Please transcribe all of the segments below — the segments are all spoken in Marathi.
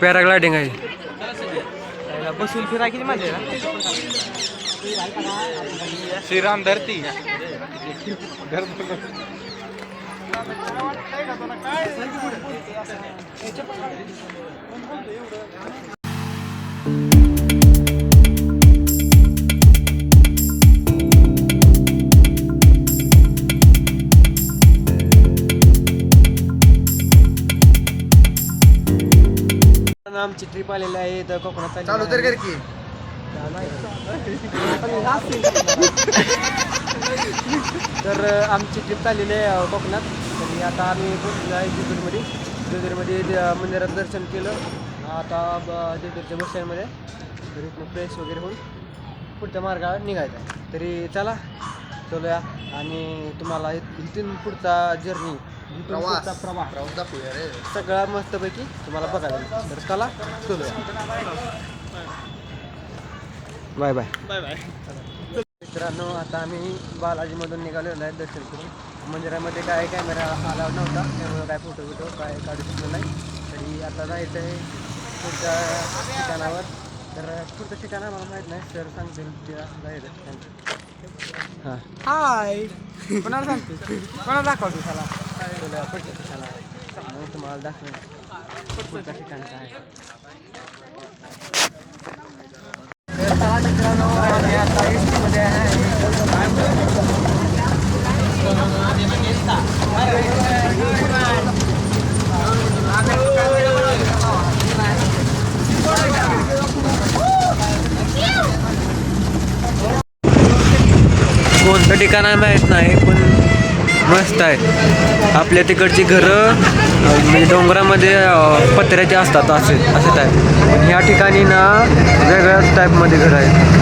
पॅराग्लायडिंग आहे. बसून फिरा किती मजा आहे ना श्रीराम धरती. आमची ट्रिप आलेली आहे तर कोकणात चालू तर कर की. तर आमची ट्रिप चाललेली आहे कोकणात. तरी आता आम्ही पोहोचलो आहे जेजूरमध्ये. जेजूरमध्ये मंदिरात दर्शन केलं. आता जेजूरच्या बस स्टँडमध्ये तर इथून फ्रेश वगैरे होऊन पुढच्या मार्गावर निघायचं तरी चला चलूया. आणि तुम्हाला इथ- इथून पुढचा जर्नी प्रवास. प्रवास. प्रवास दाखवूया रे. सगळा मस्तपैकी तुम्हाला बघायला मिळेल. तर चला चलूया. Bye bye. Bye bye. मित्रांनो आता आम्ही बालाजीमधून निघालेलो आहे दर्शन करून. मंदिरामध्ये काय कॅमेरा अलाउड नव्हता त्यामुळे काय फोटो बिटो काय काढू शकलो नाही. तरी आता जायचं आहे पुढच्या ठिकाणावर. तर पुढचं ठिकाण मला माहीत नाही. सर सांगतील त्या जायचं ठिकाण. हां. हाय कोणाला सांगतो कोणाला दाखवतो त्याला? पुढच्या मग तुम्हाला दाखवेन. पुढच्या ठिकाण काय. तर चला मित्रांनो आता एसटीमध्ये आहे कोणतं ठिकाण आहे माहीत नाही पण मस्त आहे. आपल्या तिकडची घरं म्हणजे डोंगरामध्ये पत्र्याचे असतात असे असे टाईप पण ह्या ठिकाणी ना वेगळ्याच टाईपमध्ये घर आहेत.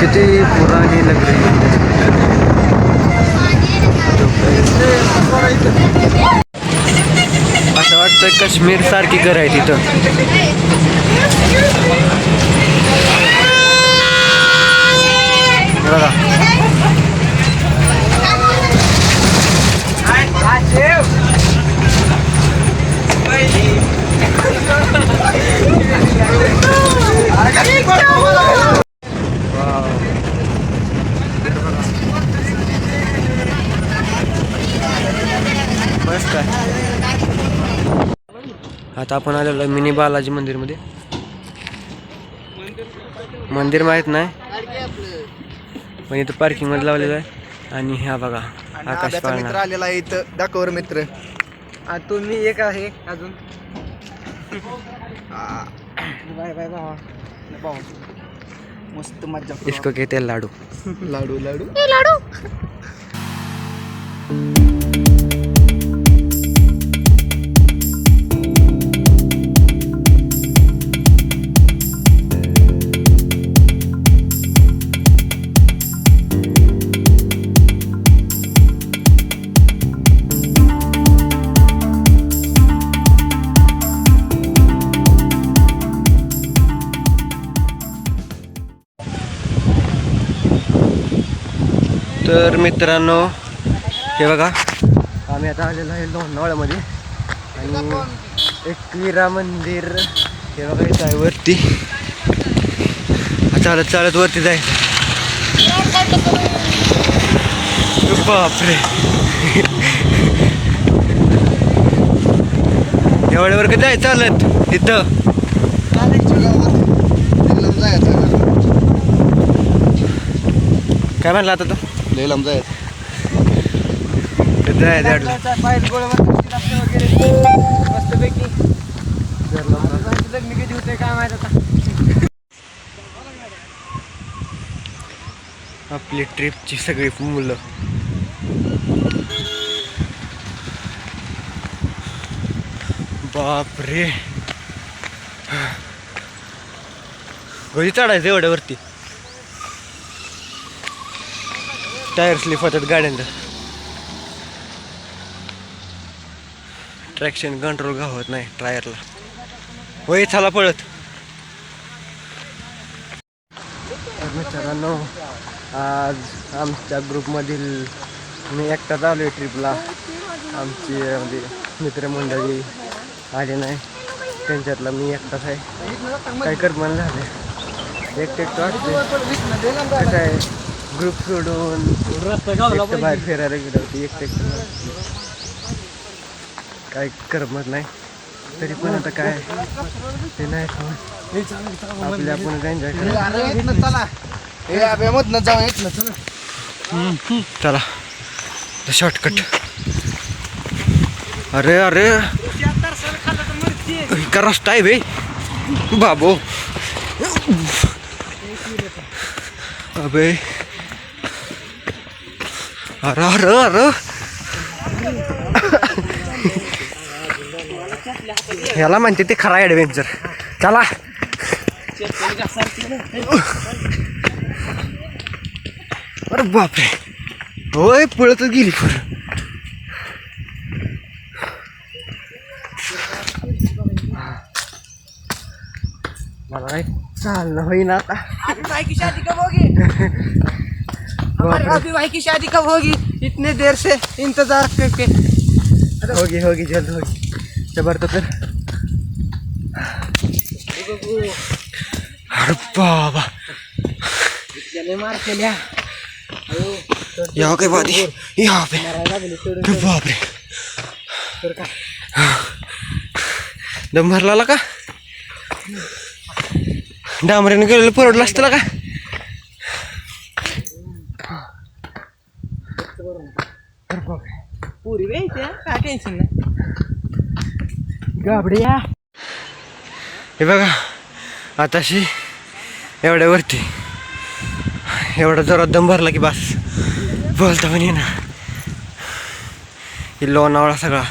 किती पुराणी लग्न वाटतं काश्मीर सारखी घर आहे तिथं. बघा. मस्त आहे आता आपण आलेलो आहे मिनी बालाजी मंदिरमध्ये. मंदिर माहीत नाही पण इथं पार्किंगमध्ये लावलेलं आहे. आणि ह्या बघा आकाश मित्र पाळणा आलेला आहे इथं. दाखवर मित्र. तुम्ही एक आहे अजून. आ, बाय बाय भावा. मस्त मज्जा इसको कहते हैं लाडू. लाडू लाडू. मित्रांनो हे बघा आम्ही आता आलेलो आहे लोणावळ्यामध्ये. आणि एकविरा मंदिर हे बघा इथं आहे वरती. चालत चालत वरती जाय बापरे. एवढ्यावर कधी जाय चालत? इथं. काय म्हणला आता तो? लेलम जायत जाय जायला आपली ट्रिपची सगळी मुलं. बापरे. कधी चढायचं एवढ्या वरती टायर स्लिप होतात गाड्यांचं ट्रॅक्शन कंट्रोल गावत नाही टायरला. वय चला पळत. मित्रांनो आज आमच्या ग्रुपमधील मी एकटाच आलो आहे ट्रिपला आमची म्हणजे मित्रमंडळी आले नाही. त्यांच्यातला मी एकटाच आहे. काय करत मला झाले एकटे एकटं कसं आहे? ग्रुप सोडून एकटं बाहेर फिरायला गेलं होती एकटं एकटं काय करमत नाही. तरी पण आता काय ते नाही आपल्या आपण एन्जॉय करा. हे जाऊ येत ना चला. चला शॉर्टकट अरे अरे. का रस्ता आहे बे बाबो. अबे. अरे अरे अरे ह्याला म्हणते ते खरा ॲडव्हेंचर चला. अरे बापरे. होय पळतच गेली पर. मला काय चालणं होईना आता. होगी अभी भाई की शादी कब होगी? इतने देर से इंतज़ार करके। होगी होगी जल्द होगी। जबर तो अरे बाबा। मार के लिया यहाँ के बाद यहाँ पे। अरे बापरे दम भरला का? डांबरीने गेलेलं परवडलं असतं का? पूरी वेळची काय टेन्शन नाही गाबड्या हे बघा आताशी एवढ्यावरती एवढा जोरात दम भरला की बस. बोलता पण ना ही लोणावळा सगळा.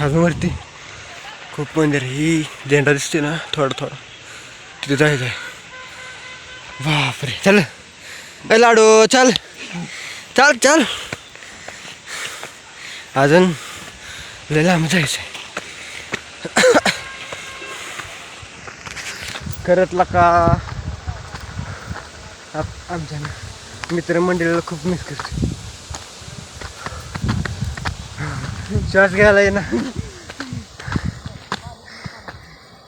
अजून वरती. खूप मंदिर. ही झेंडा दिसते ना थोडं थोडं. तिथे जायचं आहे बापरे चल. ए लाडू चल. चल चल. अजून लय लांब जायचं करतला का आप- आमच्या ना मित्रमंडळीला खूप मिस करतो श्वास घ्यायला ये ना.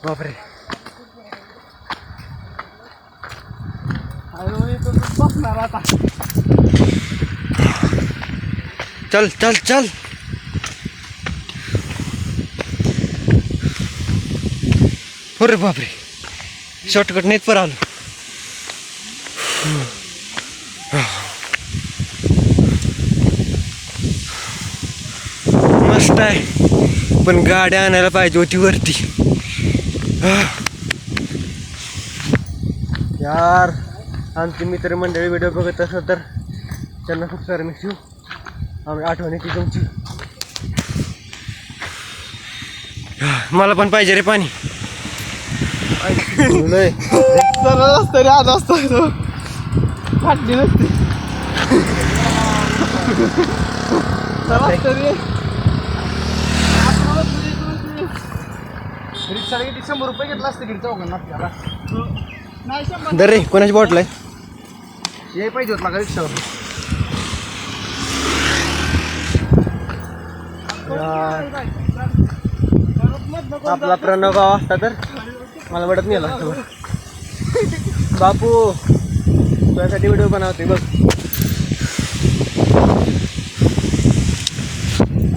बापरे. बसणार चल चल. चल हो अरे बापरे. शॉर्टकट नाहीत पर आलो. मस्त आहे. पण गाड्या आणायला पाहिजे होती वरती. यार. आमची मित्रमंडळी व्हिडिओ बघत असेल तर त्यांना खूप सारं मिस आम्ही आठवण येते तुमची. मला पण पाहिजे रे पाणी. आज असतो फाटली नसते. रिक्षा किती शंभर रुपये घेतला असतं आपल्याला. नाही शंभर दर रे कोणाची बॉटल आहे? हे पाहिजे होत मला रिक्षावर आपला प्रणव गाव असता तर मला वाटत नेला असतं बापू तुझ्यासाठी व्हिडिओ बनवते बघ.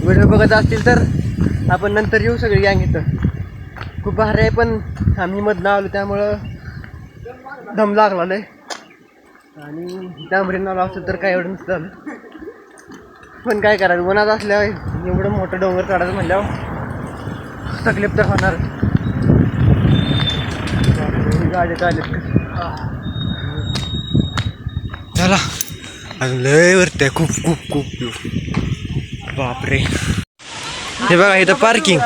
व्हिडिओ बघत असतील तर आपण नंतर येऊ सगळी गँग इथं. खूप भारी आहे पण आम्ही मधनं आलो त्यामुळं दम लागला नाही आणि डांबरीन आलो तर काय एवढं नसतं. पण काय करायचं उन्हात असल्यावर एवढं मोठं डोंगर चढायचं म्हणल्यावर तकलीफ तर होणार. गाडी चालेल चला. अजून लय वरती आहे. खूप खूप खूप बापरे. हे बघा इथं पार्किंग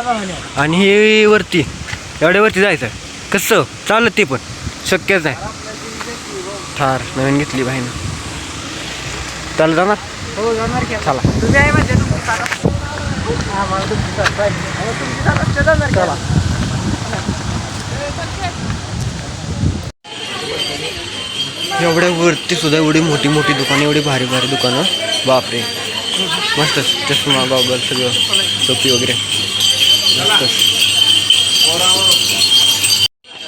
आणि हे वरती. एवढ्या वरती जायचं आहे कसं? चालत ते पण. शक्यच आहे. थार नवीन घेतली बाईनं. जाणार? हो जाणार की चला. तुम्ही आहे म्हणजे असते जाणार? चला. एवढ्या वरती सुद्धा एवढी मोठी मोठी दुकानं एवढी भारी भारी दुकानं. बापरे. मस्तच चष्मा गॉगल सगळं टोपी वगैरे. मस्तच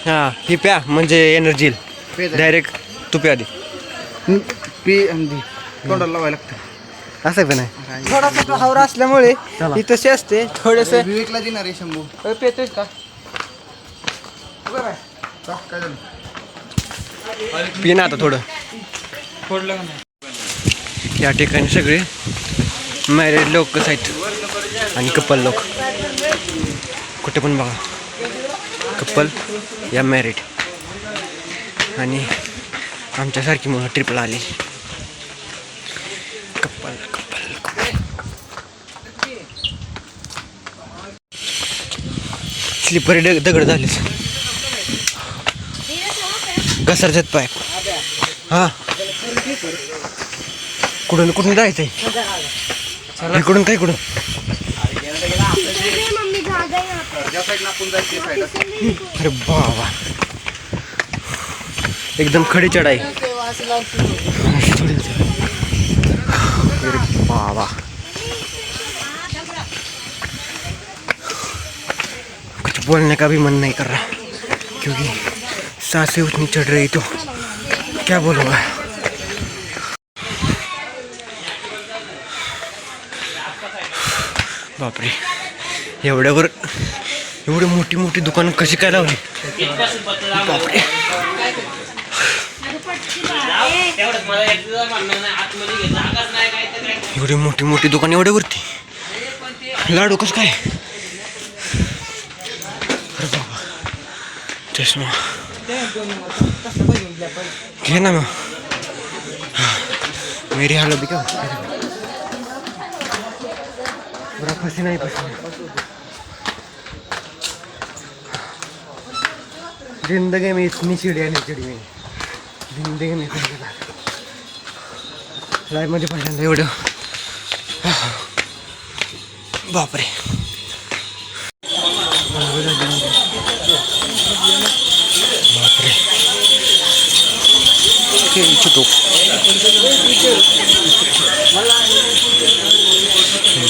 हां ही प्या म्हणजे एनर्जी. डायरेक्ट तू प्या आधी पी तोंडाला लावायला लागतं. असं पण आहे थोडासा हावरा असल्यामुळे. ही तशी असते थोडेसे विवेकला देणार आहे शंभू. पेतोय का? का? काय झालं? पी ना आता थोडं. या ठिकाणी सगळे मॅरिड लोकच आहेत. आणि कपल लोक. कुठे पण बघा. कपल या मॅरिड आणि आमच्यासारखी मुलं ट्रिपला आली. कपल कपल स्लिपर दगड झालीच घसरतात पाय. हा. कुठून कुठून जायचंय? इकडून काय कुठून मम्मी धागा यहाँ पे ज्या साईडला आपण जायचं त्या साईडला अरे बाबा एकदम खडी चढाई. अरे बाबा. कुछ बोलने का भी मन नहीं कर रहा क्योंकि सांसें उतनी चढ़ रही तो क्या बोलूँगा बापरे एवढ्यावर एवढी मोठी मोठी दुकानं कशी काय लावली? बापरे. एवढी मोठी मोठी दुकान एवढ्यावरती? लाडू कसं काय? अरे बाबा चष्मा. घे ना मग. मेरी हाल अभी क्या बड़ा पसीना ही पसीना जिंदगी में इतनी चिड़िया नहीं चढ़ी हुई जिंदगी नाही पहली बार लाईफमध्ये एवढं. बापरे. बापरे. इच्छितो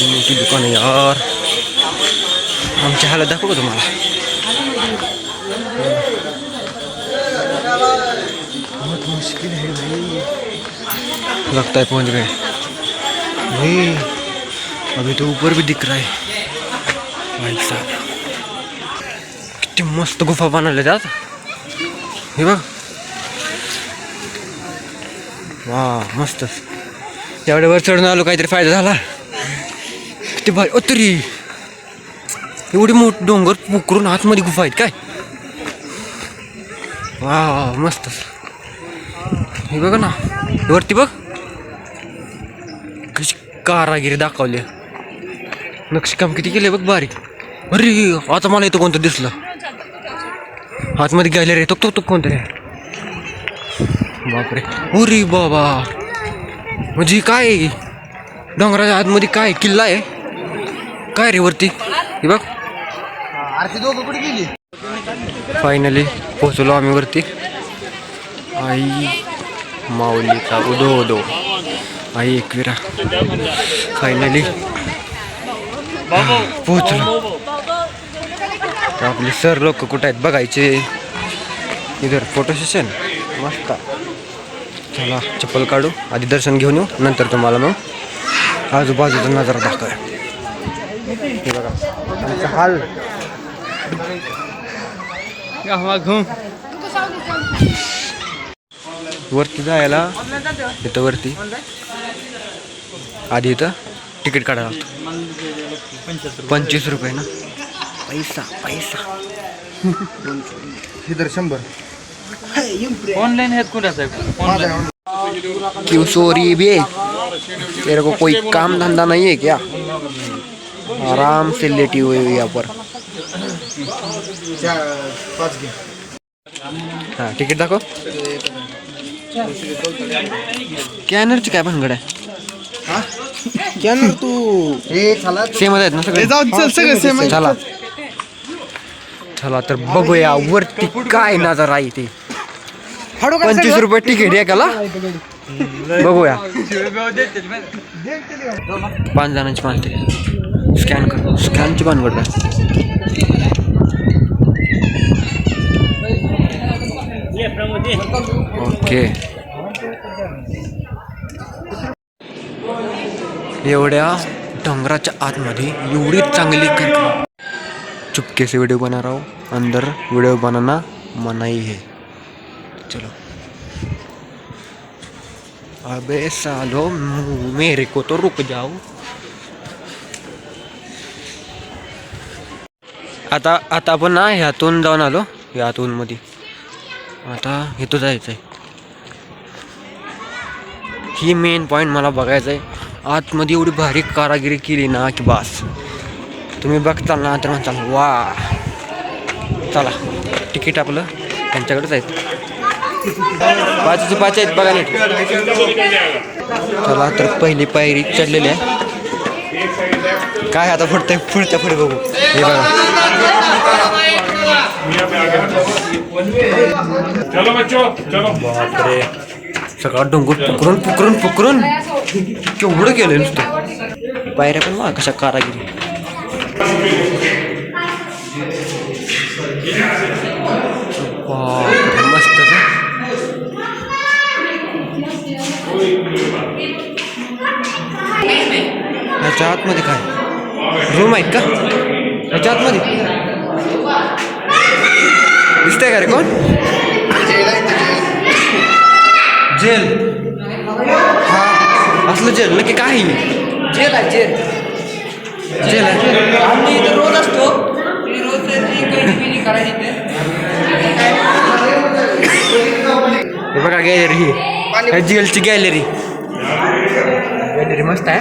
मोठी दुकान आहे यार. आमच्या ह्याला दाखवू का तुम्हाला? मुश्किल है भाई लगता है पहुंच गए। भाई अभी तो ऊपर भी दिख रहा है। भाई साहब किती मस्त गुफा बनवल्या त्यात हे बघ। वा मस्तच एवढ्या वर चढून आलो काहीतरी फायदा झाला। किती भारी अतरी एवढे एवढी मोठ डोंगर पुकरून आतमध्ये गुफा आहेत काय? वा वा मस्तच हे बघ ना. वरती बघ. कशी कारागिरी दाखवली. नक्षीकाम किती केले बघ बारीक. अरे आता मला इथं कोणतं दिसलं. आतमध्ये गेले रे तो तो तो कोणतरी बापरे. अरे बाबा. म्हणजे काय? आहे? डोंगराच्या आतमध्ये काय? किल्ला आहे. काय रे वरती? हे बघ. फायनली पोचलो आम्ही वरती. आई. माऊलीचा उदो उदो आई एकविरा फायनली पोचलो आपले सर लोक कुठं आहेत बघायचे. इधर फोटो सेशन मस्त. चला चप्पल काढू. आधी दर्शन घेऊन येऊ. नंतर तुम्हाला मग आजूबाजूचा नजारा दाखव हे बघा. आमचा हाल. वरती जायला. इथं वरती. आधी इथं. तिकीट काढायला. लागतो पंचवीस रुपये ना. पैसा पैसा. इधर शंभर. ऑनलाईन आहेत कुठं साहेब क्यों सॉरी बे तेरे को कोई काम धंधा नहीं है क्या? आराम से लेटी हुई हुई यहाँ पर. हां तिकीट दाखव. कॅनरची काय भानगड आहे? हा? कॅनर तू हे चला सेमच आहेत ना सगळे? चल सगळे सेम चला. चला तर बघूया वरती काय नजर आहे ते पंचवीस. रुपये तिकीट एकाला बघूया. पाच जणांची पाच तिकीट. स्कॅन कर. स्कॅनची पान ओके. एवढ्या डोंगराच्या आतमध्ये एवढी चांगली कर चुपके से वीडियो बना रहा हूँ अंदर वीडियो बनाना मनाई है चलो. अबे सालो मेरे को तो रुक जाओ. आता आता आपण ना ह्यातून जाऊन आलो. ह्यातून मध्ये आता इथं जायचं आहे ही मेन पॉईंट मला बघायचं आहे आतमध्ये एवढी भारी कारागिरी केली ना की बास. तुम्ही बघताल ना तर म्हणताल वा. चला तिकीट आपलं त्यांच्याकडेच आहेत. पाचचे पाच आहेत बघा नीट. चला तर पहिली पायरी चढलेली आहे. काय आता फुटतंय? पुढच्या पुढे बघू. हे बघा. चलो बच्चो चलो। बापरे. सगळा डोंगर पुकरून पुकरून पुकरून केवढं केलं नुसतं. पायऱ्या पण वा कशा कारागिरी. मस्त ह्याच्या आतमध्ये काय? रूम आहेत का? ह्याच्या आतमध्ये? दिसतंय का रे कोण? जेल. हा असलं जेल नक्की काय? जेल आहे जेल. जेल आहे. आम्ही इथे रोज असतो. रोज. हे बघा गॅलरी ही. जेलची गॅलरी गॅलरी मस्त आहे.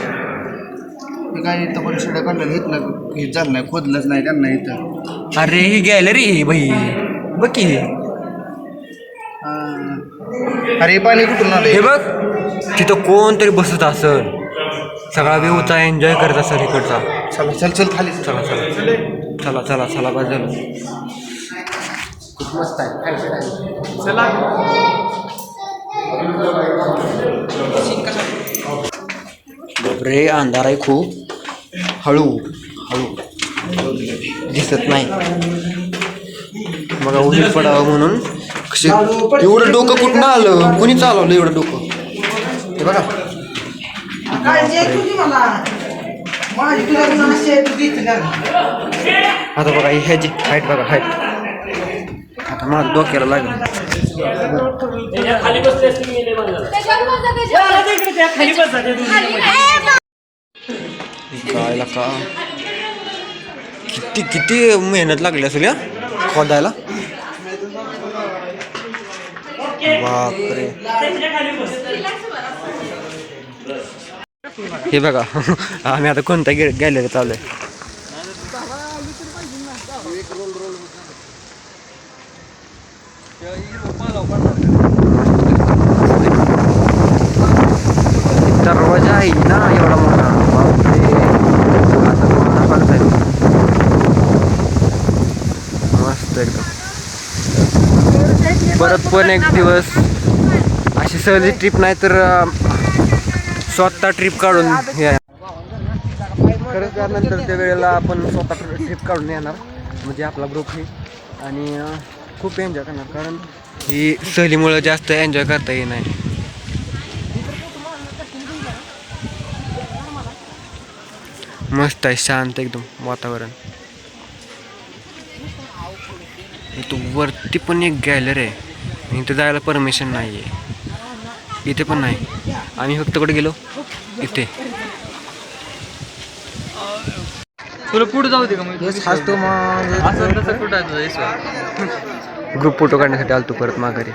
हे काय इथं काढल्या इथनं हे झालं नाही खोदलंच नाही त्यांना इथं. अरे ही गॅलरी आहे बाई. बघ की. हे. हा. अरे पाणी कुठून आलं हे बघ तिथं कोणतरी बसत असल. सगळा व्यवचा एन्जॉय करत असेल इकडचा. चला चल चल खाली. चला चला. चला चला चला बस झालं खूप मस्त आहे. चला. बापरे अंधार आहे खूप. हळू हळू. दिसत नाही. बघा उजेड पडावं म्हणून. कशी एवढं डोकं कुठनं आलं? कुणी चालवलं एवढं डोकं? हे बघा. आता बघा ह्याची हाईट बघा हाईट आता मला डोक्याला लागेल. गायला का? किती किती मेहनत लागली असेल या? खोदायला? बापरे. हे बघा आम्ही आता कोणत्या गे गॅलरीत चाललोय दरवाजा आहे ना एवढा मोठा बापरे आता कोणता पालत आहे मस्त एकदम परत पण एक दिवस अशी सहली ट्रिप नाही तर स्वतः ट्रिप काढून खरंच त्यानंतर त्या वेळेला आपण स्वतः ट्रिप काढून येणार. म्हणजे आपला ग्रुप हे आणि खूप एन्जॉय करणार. कारण ही सहलीमुळं जास्त एन्जॉय करता येणार नाही. मस्त आहे. शांत एकदम वातावरण. इथं वरती पण एक गॅलरी आहे. इथं जायला परमिशन नाही आहे इथे पण नाही. आम्ही फक्त कुठे गेलो? इथे. तुला पुढे जाऊ दे का मग? कुठं ग्रुप फोटो काढण्यासाठी आलतो परत माघारी.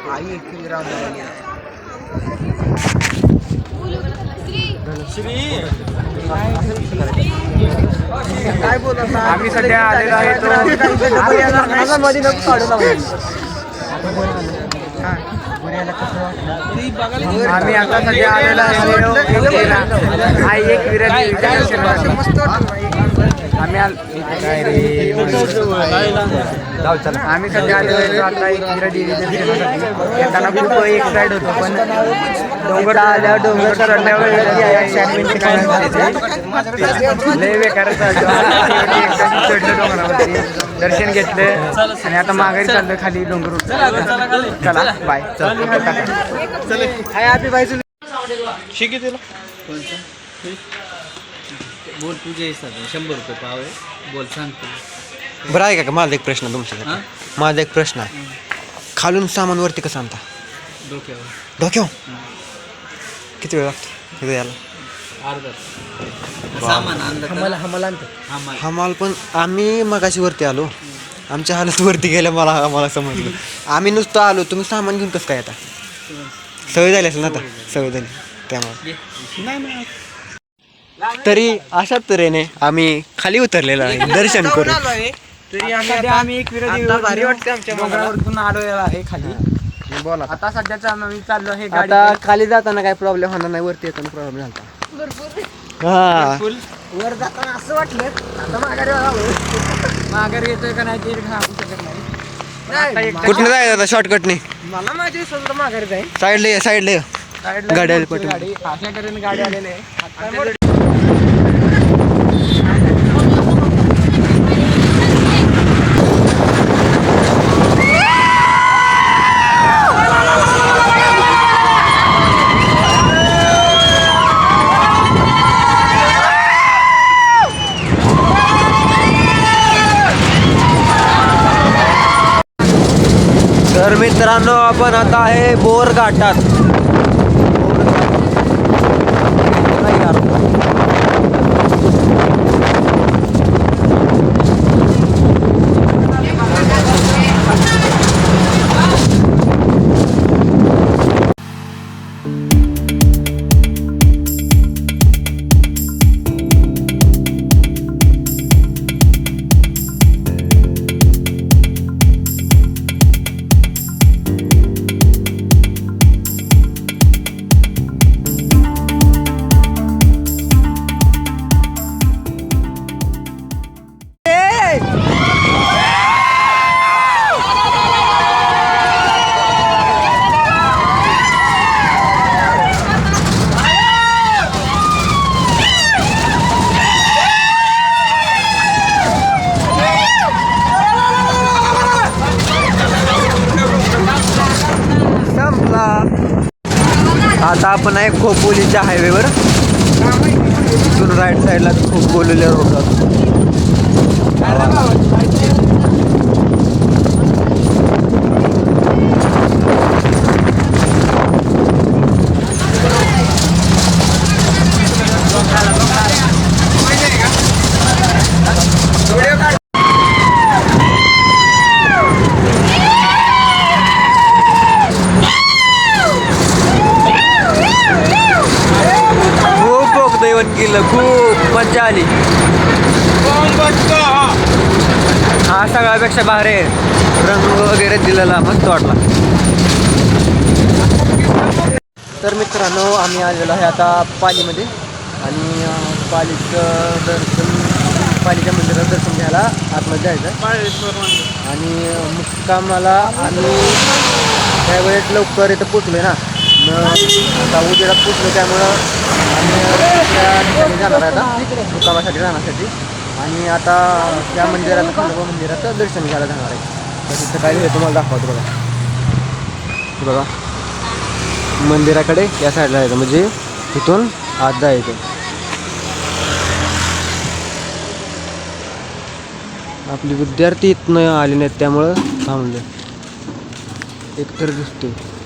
काय बोलत आम्ही सध्या आलेलो आहे मध्ये नको काढू आम्ही आता सध्या आलेलो हा एक विराट मस्त वाटतं आम्ही आल. काय रे? जाऊ चला. आम्ही सध्या आलो आता एक येताना खूप एक साईड होतो पण डोंगर आल्यावर डोंगर चढल्यावर लय बेकार चढलं डोंगरावरती. दर्शन घेतलं. आणि आता माघारी चाललं खाली डोंगर. चला बाय चल हाय आपली बाई बोल तुझे हिसाब शंभर रुपये पाव आहे. बोल सांगतो बरं आहे का माझा एक प्रश्न तुमच्यासाठी. माझा एक प्रश्न आहे. खालून सामान वरती कसं आणता? डोक्यावर. डोक्यावर? किती वेळ लागतो? तिथं तर? हमला हा पण आम्ही मगाशी वरती आलो. आमच्या हालत वरती गेल्या मला आम्हाला समजलं. आम्ही नुसतं आलो. तुम्ही सामान घेऊन कसं काय आता सवय झाली असेल ना आता? सवय झाली. त्यामुळे. तरी अशाच तऱ्हेने आम्ही खाली उतरलेलो आहे. दर्शन करून. तरी आम्ही आम्ही एक भारी वाटते आमच्या डोंगरावरतून आलो आहे खाली. बोला. आता सध्याचा आम्ही चाललो आहे गाडी आता खाली जाताना काय प्रॉब्लेम होणार नाही. वरती येताना प्रॉब्लेम झाला हा. वर जाताना असं वाटलं आता माघारी आलो माघारी येतोय का नाही ते सांगू शकत नाही. कुठनं जायचं आता? शॉर्टकटने मला माझी स्वतः माघारी जाईल. साईडला ये साईडला ये. गाडी. आली अशा तऱ्हेने गाडी आलेली आहे आता तर मित्रांनो आपण आता आहे बोर घाटात खोपोलीच्या हायवेवर इथून राईट साईडला खोपोलीला रोड जातो खूप दैवत खूप मज्जा आली. हा सगळ्यापेक्षा बाहेर आहे रंग वगैरे दिलेला मस्त वाटला. तर मित्रांनो आम्ही आलेलो आहे आता पालीमध्ये. आणि पालीचं दर्शन पालीच्या मंदिरात दर्शन घ्यायला आतमध्ये जायचं आणि मुक्कामाला आम्ही त्यावेळेस लवकर इथं पोचलो ना. आता उजेडात पोचलो त्यामुळं आम्ही दुसऱ्या जाणार आहे आता मुक्कामासाठी जाण्यासाठी आणि आता त्या मंदिरात खंडोबा मंदिराचं दर्शन घ्यायला जाणार आहे. तर तिथं काय हे तुम्हाला दाखवतो बघा. बघा. मंदिराकडे या साईडला जायचं म्हणजे तिथून आत जायचं आपले विद्यार्थी इथनं आले नाहीत त्यामुळं थांबले एकतर दिसतोय. तर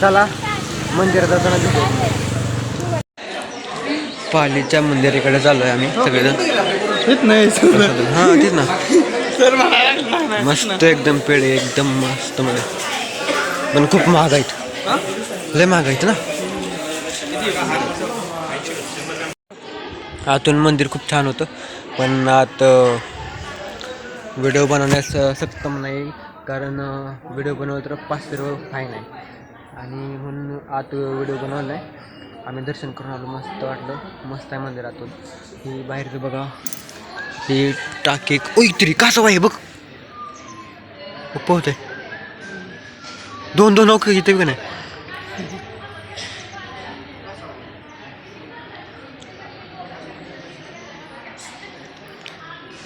चला मंदिरात जाताना दिसतो पालीच्या मंदिराकडे चाललोय आम्ही सगळेजण. हा तेच ना. मस्त एकदम पेढे एकदम मस्त मध्ये पण खूप महाग आहेत. लय महाग आहेत ना. आतून मंदिर खूप छान होतं. पण आत व्हिडिओ बनवण्यास सक्षम नाही कारण व्हिडिओ बनवलं तर पाचशे रुपये फाईन आहे. आणि म्हणून आत व्हिडिओ बनवला आहे आम्ही दर्शन करून आलो मस्त वाटलं. मस्त आहे मंदिरातून. ही बाहेरचं बघा. ही टाकी तरी कासव आहे बघ. पोहत आहे दोन दोन नौके इथे का नाही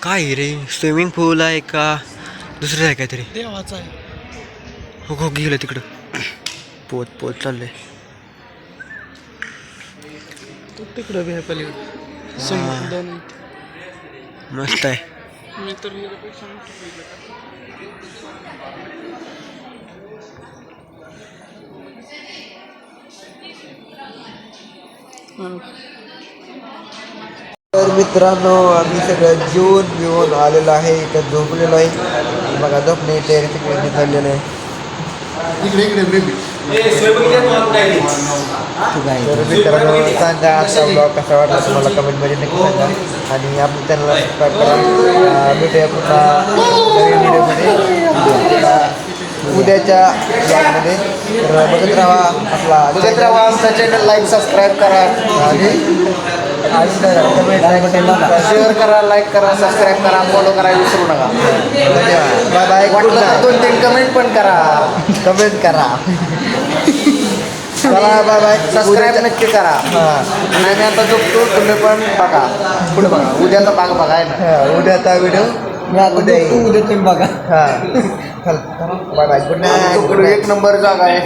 काय रे? स्विमिंग पूल आहे का? दुसरं आहे काहीतरी. देवाचा आहे. हो हो गेलं तिकडं. पोत पोत चाललंय तिकडं बी आहे पलीकडे समोर दोन मस्त आहे. मी तर तर मित्रांनो आम्ही सगळं जेवून बिवून आलेलो आहे. इथं झोपलेलो आहे. बघा झोपणे तयारी तिकडे चाललेलं आहे. इकडे इकडे. सांगा आजचा ब्लॉग कसा वाटला तुम्हाला? कमेंटमध्ये नक्की सांगा. आणि आपण चॅनलला सबस्क्राईब करा. भेटूया पुन्हा नवीन व्हिडिओमध्ये. उद्याच्या ब्लॉगमध्ये तर बघत राहा आपला बघत राहा आमचा चॅनल लाईक सबस्क्राईब करा. आणि शेअर करा लाईक करा सबस्क्राईब करा फॉलो करा विसरू नका. धन्यवाद. बाय वाटलं तर दोन तीन कमेंट पण करा. कमेंट करा. चला बाय बाय सबस्क्राईब नक्की करा. आणि आम्ही आता झोपतो तुम्ही पण बघा. पुढे बघा. उद्याचा भाग बघा आहे ना? उद्याचा व्हिडिओ उद्या. उद्या तुम्ही बघा. हा. चल. बाय बाय गुड नाईट एक नंबर जागा आहे.